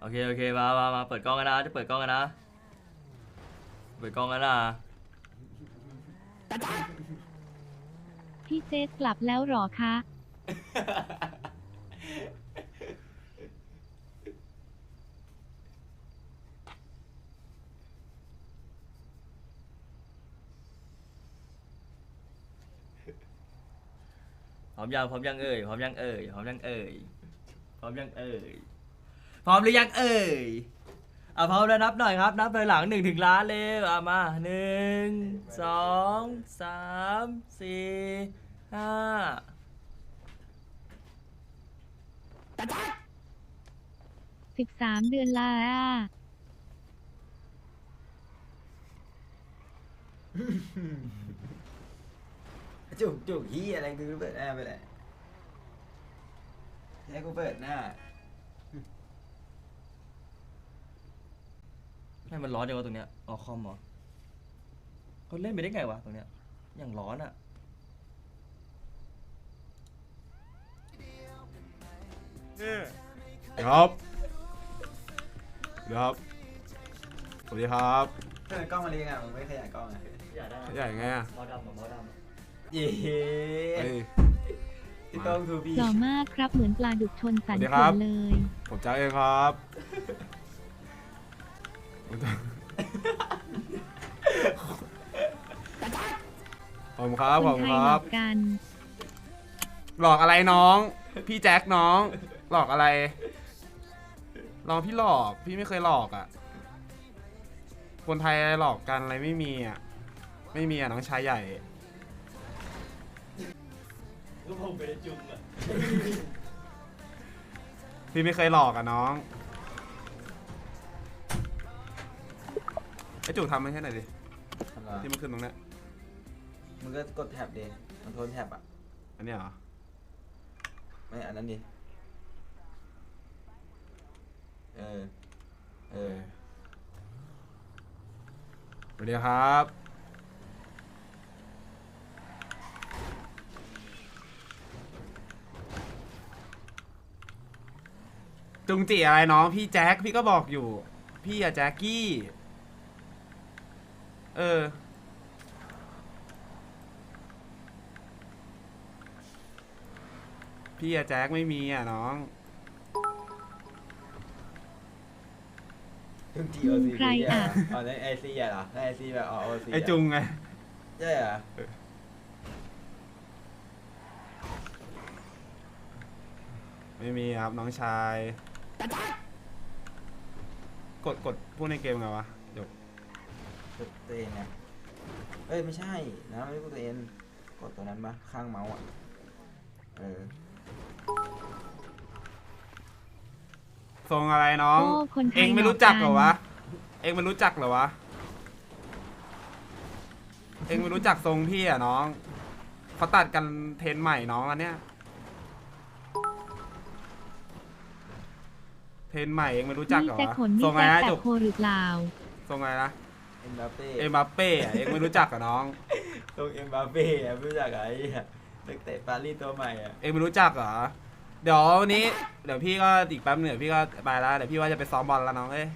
โอเคโอเคมามามาเปิดกล้องกันนะจะเปิดกล้องกันนะ เปิดกล้องกันนะพี่เจสกลับแล้วหรอคะ พร้อมยังพร้อมยังเอ่ยพร้อมยังเอ่ยพร้อมยังเอ่ยพร้อมยังเอ่ย พร้อมหรือยังเอ่ยอะพร้อมแล้วนับหน่อยครับ นับไปหลังหนึ่งถึงล้านเร็วอะมาหนึ่งสองสามสี่ห้า13เดือนละอะจุกจุกฮียอะไรกูเปิดหน้าไปเลยให้กูเปิดหน้า ให้มันร้อนจังวะตรงเนี้ยอ๋อคอมเหรอเขาเล่นไปได้ไงวะตรงเนี้ย อย่างร้อนอะครับเดี๋ยวครับ สวัสดีครับเออกล้องมาเรียงอะมึงไม่ขยายกล้องอะอยากได้ใหญ่ไงอะมอดำกับมอดำเย้เฮ้ยพี่ต้องทูบีหล่อมากครับเหมือนปลาดุกชนสันสวัสดีขครัวบเลย ผมจ้าเองครับผมจ๊ะ ขอบคุณครับขอบคคุนณไทยคหลรัอบกกัน หลอกอะไรน้อง พี่แจ็คน้อง หลอกอะไรน้องพี่หลอกพี่ไม่เคยหลอกอะ คนไทยหลอกกันอะไรไม่มีอะ ไม่มีอะน้องชายใหญ่ลูกผมไปจุ่มอะ พี่ไม่เคยหลอกอะน้อง อจุกทำไม่ใช่หน่อยดิที่มันขึ้นตรงเนี้ยมึงก็กดแท็บดิมันโทนแท็บอะ อันเนี้ยเหรอไม่ อันนั้นดิ เออ เออ สวัสดีครับ จุงจีอะไรน้องพี่แจ็คพี่ก็บอกอยู่ พี่อะแจ็คกี้ เออ พี่อะแจ็คไม่มีอะน้อง จุงจีโอซีใครอะ อ๋อในไอซีอะเหรอในไอซีแบบอ๋อโอซีไอจุงไง ใช่เหรอไม่มีครับน้องชาย กดกดพูดในเกมไงวะเดี๋ยวกด ตัวเองไงเอ้ยไม่ใช่นะไม่ใช่กดตัวเองกดตัวนั้นปะข้างเมาส์อะเออทรงอะไรน้อง โอ้คนไทยเองไม่หลอกรู้จักเหรอกันวะ เองไม่รู้จักเหรอวะ เองไม่รู้จักทรงพี่อะน้องเขาตัดกันเทรนใหม่น้องอันเนี้ย เทรนใหม่เองไม่รู้จักนี่เหรอแต่วะขนทรนี่งอะไรแจ็คนะแต่จุกโคหรือเปล่า ทรงอะไรนะ เอ็มบัปเป้เอ็มบัปเป้อะเองไม่รู้จักเหรอน้อง ตรงเอ็มบัปเป้อะไม่รู้จักอะไรอะนักเตะปารีสตัวใหม่อะเองไม่รู้จักเหรอ เดี๋ยววันนี้ เดี๋ยวพี่ก็อีกแป๊บหนึ่งเดี๋ยวพี่ก็ไปแล้วเดี๋ยวพี่ว่าจะไปซ้อมบอลแล้วน้องเอ้ย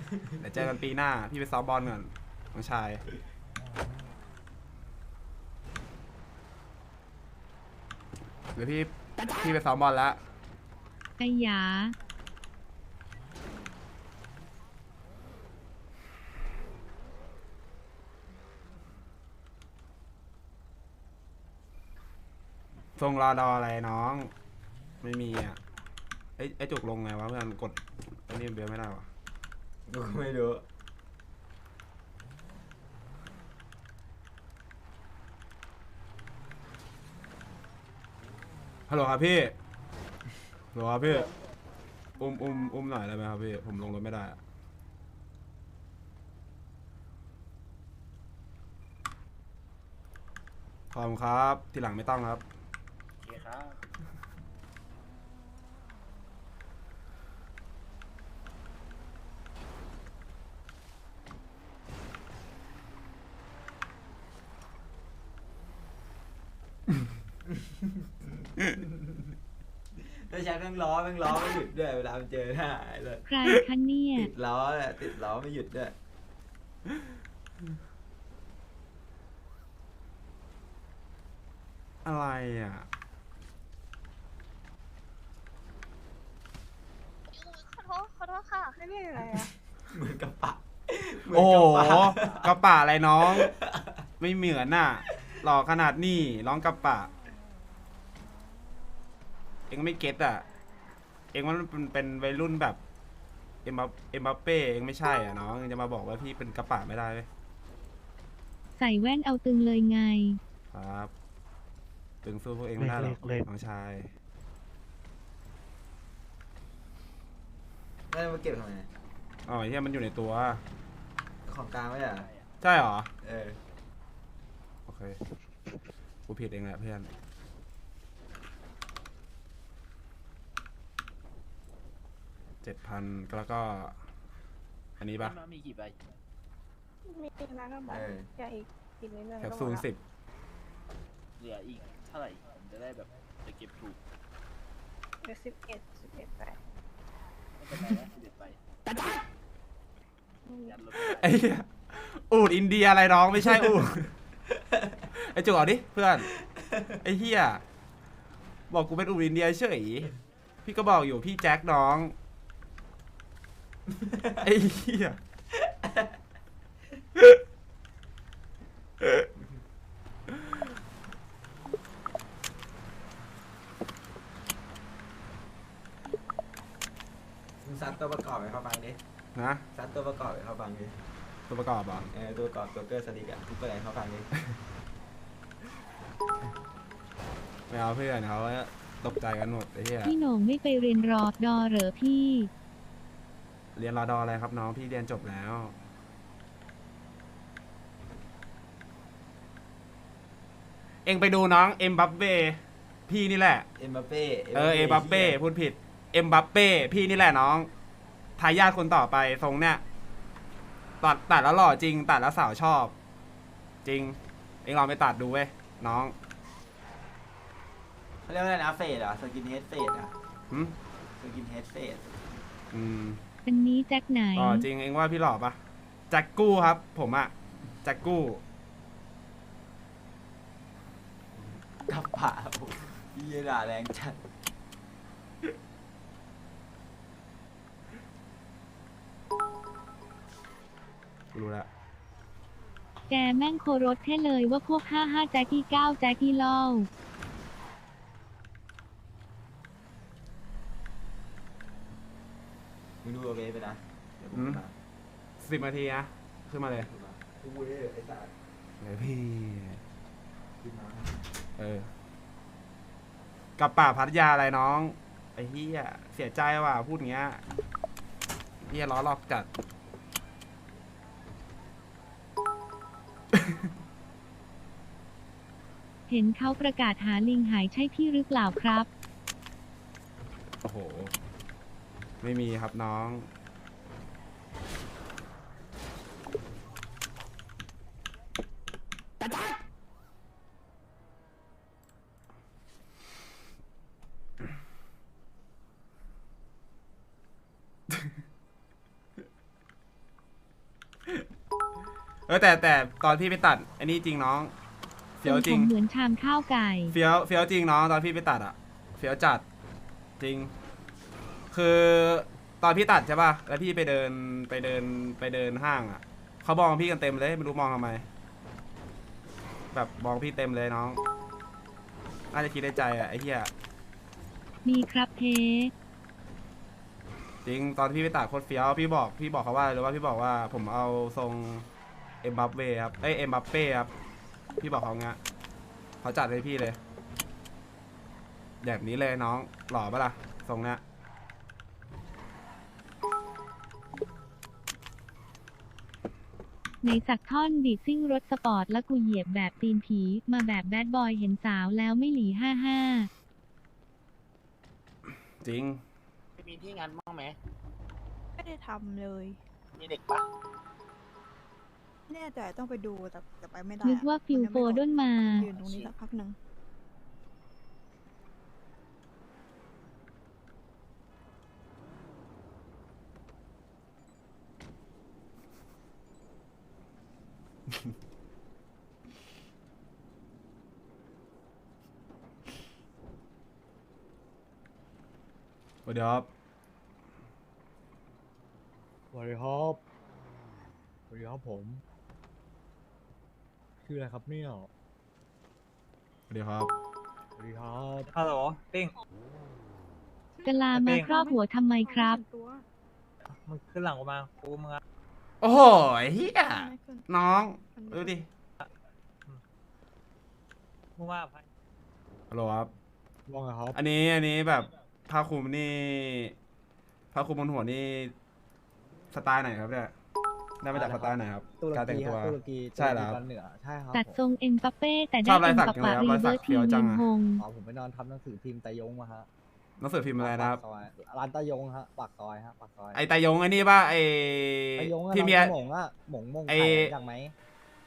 เดี๋ยวเจอกันปีหน้า พี่ไปซ้อมบอลก่อนน้องชายเดี๋ยวพี่พี่ไปซ้อมบอลแล้ว ไอ้หยา ทรงรอดออะไรน้อง ไม่มีอะไอ้ไอ้จุกลงไงวะเพื่อนกดไอ้นี่เบลไม่ได้วะกูก็ไม่รู้ฮัลโหลครับพี่ฮัลโหลครับพี่อุ้มอุ้มอุ้มหน่อยได้ไหมครับพี่ ผมลงรถไม่ได้อะขอบคุณครับ ทีหลังไม่ต้องครับ ไม่แช็คแม่งล้อแม่งล้อไม่หยุดด้วยเวลามันเจอหน้าเลยใครคะเนี่ย ติดล้อเนี่ยติดล้อไม่หยุดด้วย อะไรอะ ขอโท ษขอโทษค่ะให้เรียกอะไรอะเหมือนกับปะเหมืนโอ้โหกับปะกระป่าอะไรน้อง ไม่เหมือนน่ะ หล่อขนาดนี้ร้องกระป่าเองไม่เก็ตอะ เองว่ามันเป็นเป็นวัยรุ่นแบบเอ็มบัปเอ็มบัปเป้เองไม่ใช่อะน้องเองจะมาบอกว่าพี่เป็นกระป่าไม่ได้เว้ยใส่แว่นเอาตึงเลยไง ครับ ถึงสู้พวกเองไม่ได้หรอกเล็กๆน้องชาย แล้วมาเก็บทำไมอ๋อไอ้เฮียมันอยู่ในตัว ของกลางไม่ใช่เหรอใช่เหรอ เออโอเค กูผิดเองแหละเพื่อน เจ็ดพันแล้วก็ อันนี้ปะมีกี่ใบมีอีกนะก็บอกเอออย่าอีกอีกนิดนึงแคปซูลสิบเหลืออีกเท่าไหร่ผมจะได้แบบไปเก็บถูกเดี๋ยวสิบเอ็ดสิบเอ็ดไปไม่เป็นไรนะสิบเอ็ดใบ ยันรถไอ้เหี้ยอูดอินเดียอะไรน้องไม่ใช่อูดไอ้จุกเอาดิเพื่อนไอ้เฮียบอกกูเป็นอูดอินเดียเฉยพี่ก็บอกอยู่พี่แจ็คน้อง ไอ้เฮีย มึงซัด ตัวประกอบให้เขาฟังดินะซัดตัวประกอบให้เขาฟังดิตัวประกอบอะเออตัวประกอบตัวเกอร์สลิกอะทุกตัวให้เขาฟังดิไม่เอาเพื่อนเขาตกใจกันหมดไอ้เหี้ยพี่โหน่งไม่ไปเรียนรอดอเหรอพี่ เรียนรอดออะไรครับน้องพี่เรียนจบแล้ว เองไปดูน้องเอ็มบัปเป้พี่นี่แหละ เอ็มบัปเป้เออเอ็มบัปเป้พูดผิดเอ็มบัปเป้พี่นี่แหละน้อง ทายาทคนต่อไปทรงเนี่ยตัดตัดแล้วหล่อจริง ตัดแล้วสาวชอบ จริง เองลองไปตัดดูเว้ยน้องเขาเรียกว่าอะไรนะเฟดอะสกินเฮดเฟดอะหืมสกินเฮดเฟดอืมอันนี้แจ็คไหนอ๋อจริงเองว่าพี่หล่อปะแจ็คกู้ครับ ผมอะแจ็คกู้ กับปะโอ้โหพี่ด่าแรงจัด รู้แล้วแกแม่งโครถให้เลยว่าพวก55แจ็คกี้9แจ็คกี้เล่ามึงดูเอาเวฟไปนะ เดี๋ยวผมมาสิบนาทีนะขึ้นมาเลยดูเวฟไอ้สัสเลยพี่ขึ้นมาเออกับป่าพัทยาอะไรน้องไอ้เฮียเสียใจว่ะพูดอย่างเงี้ยเฮียล้อหลอกจัด เห็นเขาประกาศหาลิงหายใช่พี่หรือเปล่าครับ โอ้โห ไม่มีครับน้อง เออแต่แต่ตอนพี่ไปตัด อันนี้จริงน้อง เฟี้ยวจริงผมเหมือนชามข้าวไก่ เฟี้ยวเฟี้ยวจริงน้องตอนพี่ไปตัดอะเฟี้ยวจัดจริง คือตอนพี่ตัดใช่ป่ะแล้วพี่ไปเดินไปเดินไปเดินห้างอะเขามองพี่กันเต็มเลยไม่รู้มองทำไม แบบมองพี่เต็มเลยน้องน่าจะคิดในใจอะไอ้เหี้ยมีครับเทจริงตอนพี่ไปตัดโคตรเฟี้ยวพี่บอกพี่บอกเขาว่าหรือว่าพี่บอกว่าผมเอาทรงเอ็มบัปเป้ครับเอ้ยเอ็มบัปเป้ครับ พี่บอกเขางี้ยเขาจัดให้พี่เลย แบบนี้เลยน้องหล่อปะล่ะทรงเนี้ยในสักท่อนดีดซิ่งรถสปอร์ตแล้วกูเหยียบแบบตีนผี มาแบบแบดบอยเห็นสาวแล้วไม่หลี55จริง มีที่งานบ้างไหมไม่ได้ทำเลย มีเด็กปะ แน่ใจต้องไปดูแต่ไปไม่ได้นึกว่าฟิวโฟด้นมา ยืนตรงนี้สักพักหนึ่งสวัสดีครับสวัสดีครับสวัสดีครับผม ชื่ออะไรครับเนี่ยสวัสดีครับ สวัสดีครับฮัลโหลติ้งกะลามาครอบหัวทำไมครับตัวมึงขึ้นหลังกูมากูมึงอะโอ้โหไอ้เฮียไม่ขึ้นน้องดูดิมึงว่าไปฮัลโหลครับว่าไงครับ อันนี้อันนี้แบบผ้าคลุมนี่ผ้าคลุมบนหัวนี่สไตล์ไหนครับเนี่ย ได้มาจากสไตล์ไหนครับตุรการแต่กีงคตัรับว ตุรกีใช่เหรอครับตุกตอนเหนือใช่ครับตัดผมทรงเอ็มปัปเป้ แต่ชได้อบลายเอ็มสักปัปจังเลยปะครับรีรอยสัเวิกร์สเฟี้ทียวจัเวีงยนอะฮงอ๋อผมไปนอนทำหนังสือพิมพ์ตายงมาฮะหนังสือพิมพ์อะไรนะครับ ปากซอยร้านตายงฮะปากซอยฮะปากซอยไอตายงไอ้นี่ป่ะไอตายงอะที่น้องเมียหมงอะหมงมงไอ้ไข่รู้จักไหม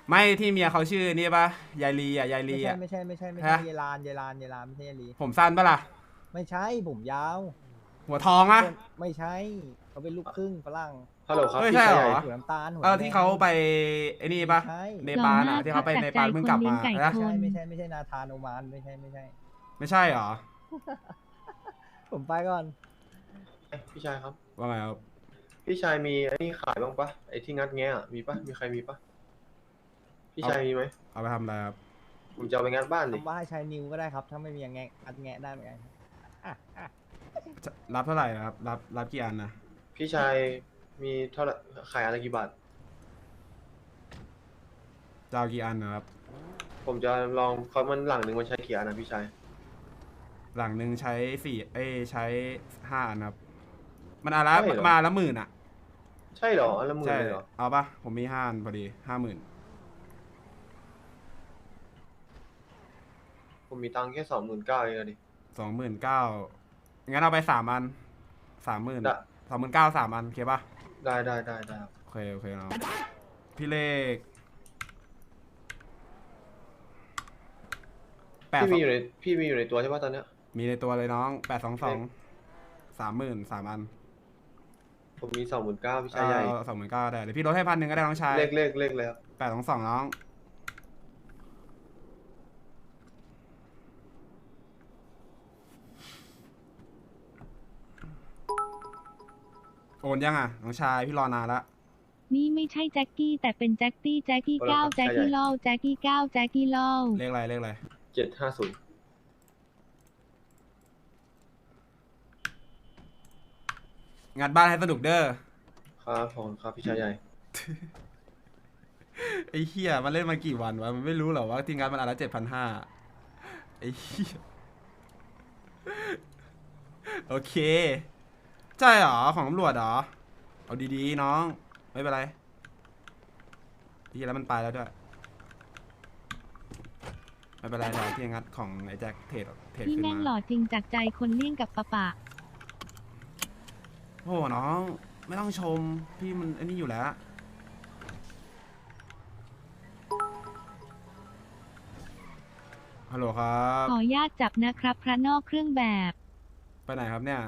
ไม่ที่เมียเขาชื่อนี่ป่ะยายลีอะยายไม่ลีใช่อะ ไม่ใช่ไม่ใช่ไม่ฮะใช่เยลานเยลานเยลานไม่ใช่เยลีผมสั้นป่ะล่ะ ไม่ใช่ผมยาว หัวทองอะไม่ใช่เขาเป็นลูกครึ่งฝรั่ง ฮัลโหลครับเฮ้ยพี่ใช่ชายเหรใหญ่อหัวน้ำตาลหัวเออที่เขาไปไอ้นี่ป่ะใช่เนปาลอะที่เขาไปเนปาลเพิ่งกลับมาหล่อมากนะจัดใจคนเลี้ยงไก่ใช่ไม่ใช่ไม่ใช่นาธานโอมานไม่ใช่ไม่ใช่ ไม่ใช่เหรอผมไปก่อน พี่ชายครับ ว่าไงครับพี่ชายมีไอ้นี่ขายบ้างปะไอ้ที่งัดแงะอะมีปะมีใครมีปะพี่ชายมีไหมเอาไปทำอะไรครับผมจะเอาไปงัดบ้านดิ คำว่าให้ใช้นิวก็ได้ครับ ถ้าไม่มีอย่างแงะอัดแงะได้เหมือนกันครับอะอะจะรับเท่าไหร่ครับรับรับกี่อันนะพี่ชาย มีเท่าไหร่ขายอะไรกี่บาท จะเอากี่อันนะครับ ผมจะลองเขามันหลังหนึ่งมันใช้กี่อันนะพี่ชาย หลังหนึ่งใช้สี่เอ้ยใช้ห้าอันครับ มันอนละใช่เหรอ มาละหมื่นอะใช่เหรออันละหมื่นใช่เลยเหรอเอาปะผมมีห้าอันพอดีห้าหมื่นผมมีตังค์แค่สองหมื่นเก้าเองอะดิ สองหมื่นเก้างั้นเอาไปสามอันสามหมื่นได้ สองหมื่นเก้าสามอันโอเคปะ ได้ได้ได้ได้ครับโอเคโอเคเนาะพี่เลขแปดพี่มีอยู่ในพี่มีอยู่ในตัวใช่ปะตอนเนี้ย มีในตัวเลยน้องแปดสองสองสามหมื่นสามอันผมมีสองหมื่นเก้าพี่ชายใหญ่สองหมื่นเก้าได้เดี๋ยวพี่ลดให้พันหนึ่งก็ได้น้องชายเลขเลขเลขเลยครับแปดสองสองน้อง นยังอะน้องชายพี่รอนานละนี่ไม่ใช่แจ็คกี้แต่เป็นแจ็คตี้แจ็คกี้เก้าแจ็คกี้เล่าแจ็คกี้เก้าแจ็คกี้เล่าเลขอะไรเลขอะไรเจ็ดห้าศูนย์งานบ้านให้สนุกเด้อครับผมครับพี่ชายใหญ่ไอ้เฮียมันเล่นมากี่วันวะมันไม่รู้เหรอว่าทีมงานมันอันละเจ็ดพันห้าไอ้เฮียโอเค ใช่เหรอ ของตำรวจเหรอ เอาดีๆน้อง ไม่เป็นไรพี่แล้วมันไปแล้วด้วย ไม่เป็นไรเดี๋ยวพี่งัดของไอ้แจ็คเทรดเทรดพี่ขึ้นแม่งหล่มา อจริงจากใจคนเลี่ยงกับปะปะ โอ้โหน้อง ไม่ต้องชม พี่มันไอ้นี่อยู่แล้ว ฮัลโหลครับ ขอญาตจับนะครับ พระนอกเครื่องแบบ ไปไหนครับเนี่ย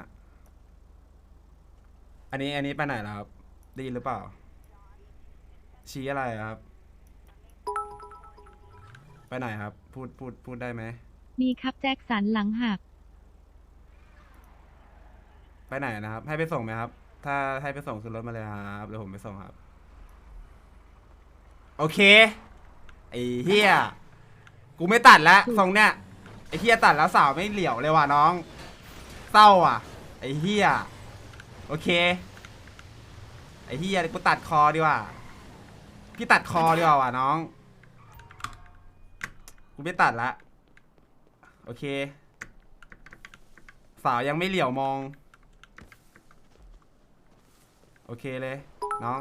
อันนี้อันนี้ไปไหนแล้วครับได้ยินหรือเปล่า ชี้อะไรอะครับ ไปไหนครับ พูดพูดพูดได้ไหมมีครับแจ็คสันหลังหัก ไปไหนนะครับ ให้ไปส่งไหมครับ ถ้าให้ไปส่งขึ้นรถมาเลยครับเดี๋ยวผมไปส่งครับ โอเคไอ้เฮียกูไม่ตัดแล้วทรงเนี้ยไอ้เฮียตัดแล้วสาวไม่เหลียวเลยว่ะน้องเศร้าอะ ไอ้เฮีย โอเค ไอ้เฮียกูตัดคอดีกว่า พี่ตัดคอดีกว่าว่ะน้อง กูไม่ตัดละ โอเค สาวยังไม่เหลียวมอง โอเคเลย น้อง